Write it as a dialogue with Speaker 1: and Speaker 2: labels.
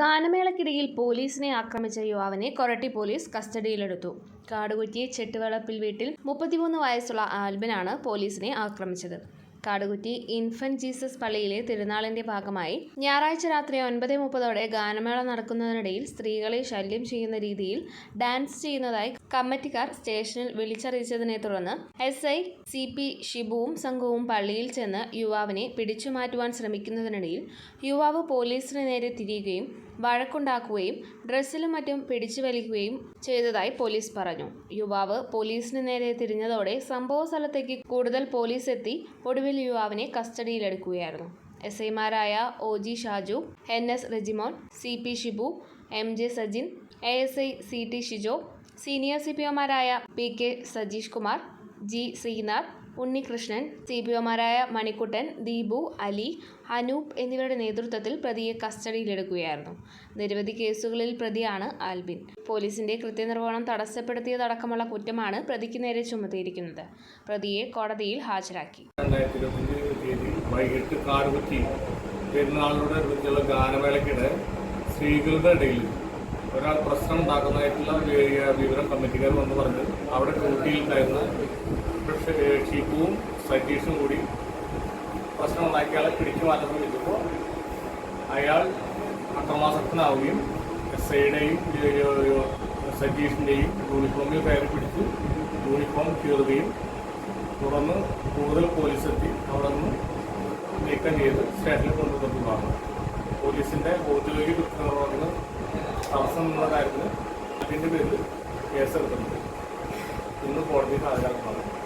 Speaker 1: ഗാനമേളയ്ക്കിടയിൽ പോലീസിനെ ആക്രമിച്ച യുവാവിനെ കൊരട്ടി പോലീസ് കസ്റ്റഡിയിലെടുത്തു. കാടുകുറ്റി ചെട്ടുവളപ്പിൽ വീട്ടിൽ മുപ്പത്തിമൂന്ന് വയസ്സുള്ള ആൽബിനാണ് പോലീസിനെ ആക്രമിച്ചത്. കാടുകുറ്റി ഇൻഫന്റ് ജീസസ് പള്ളിയിലെ തിരുനാളിന്റെ ഭാഗമായി ഞായറാഴ്ച രാത്രി ഒൻപത് മുപ്പതോടെ ഗാനമേള നടക്കുന്നതിനിടയിൽ സ്ത്രീകളെ ശല്യം ചെയ്യുന്ന രീതിയിൽ ഡാൻസ് ചെയ്യുന്നതായി കമ്മിറ്റിക്കാർ സ്റ്റേഷനിൽ വിളിച്ചറിയിച്ചതിനെ തുടർന്ന് എസ് ഐ സി പി ഷിബുവും സംഘവും പള്ളിയിൽ ചെന്ന് യുവാവിനെ പിടിച്ചുമാറ്റുവാൻ ശ്രമിക്കുന്നതിനിടയിൽ യുവാവ് പോലീസിന് നേരെ തിരിയുകയും വഴക്കുണ്ടാക്കുകയും ഡ്രസ്സിലും മറ്റും പിടിച്ചു വലിക്കുകയും ചെയ്തതായി പോലീസ് പറഞ്ഞു. യുവാവ് പോലീസിന് നേരെ തിരിഞ്ഞതോടെ സംഭവ സ്ഥലത്തേക്ക് കൂടുതൽ പോലീസ് എത്തി ഒടുവിൽ യുവാവിനെ കസ്റ്റഡിയിലെടുക്കുകയായിരുന്നു. എസ് ഐമാരായ O G Shaju N S Rejimon C P Shibu M J Sajin A S I C T Shijo senior C P ഒമാരായ P K Sajeesh Kumar G. Sreenath Unnikrishnan C P ഒമാരായ Manikuttan Deepu Ali Anoop എന്നിവരുടെ നേതൃത്വത്തിൽ പ്രതിയെ കസ്റ്റഡിയിലെടുക്കുകയായിരുന്നു. നിരവധി കേസുകളിൽ പ്രതിയാണ് ആൽബിൻ. പോലീസിന്റെ കൃത്യനിർവഹണം തടസ്സപ്പെടുത്തിയതടക്കമുള്ള കുറ്റമാണ് പ്രതിക്ക് നേരെ ചുമത്തിയിരിക്കുന്നത്. പ്രതിയെ കോടതിയിൽ ഹാജരാക്കി.
Speaker 2: വൈകിട്ട് പെരുന്നാളിനോടനുബന്ധിച്ചുള്ള ഗാനമേളയ്ക്കിടെ സ്ത്രീകളുടെ ഇടയിൽ ഒരാൾ പ്രശ്നം ഉണ്ടാക്കുന്നതായിട്ടുള്ള വിവരം കമ്മിറ്റിക്കാർ വന്ന് പറഞ്ഞ് അവിടെ ഡ്യൂട്ടിയിലുണ്ടായിരുന്ന ഷീപ്പും സൈറ്റീസും കൂടി പ്രശ്നം ഉണ്ടാക്കിയ ആളെ പിടിച്ചു മാറ്റാൻ ശ്രമിച്ചപ്പോൾ അയാൾ അക്രമാസക്തനാവുകയും എസ് ഐയുടെയും സജീഷിന്റെയും യൂണിഫോമിൽ കയറി പിടിച്ച് യൂണിഫോം കീറുകയും തുടർന്ന് കൂടുതൽ പോലീസ് എത്തി അവിടെ നിന്ന് നീക്കം ചെയ്ത് സ്റ്റേഷനിൽ കൊണ്ടുവന്നതാണ് പോലീസിന്റെ ഔദ്യോഗിക കൃത്യനിർവഹണത്തിന് തടസ്സം കാര്യത്തിന് അതിന്റെ പേരിൽ കേസെടുത്തിട്ടുണ്ട്. ഇന്ന് കോടതിയിൽ ഹാജരാക്കുന്നതാണ്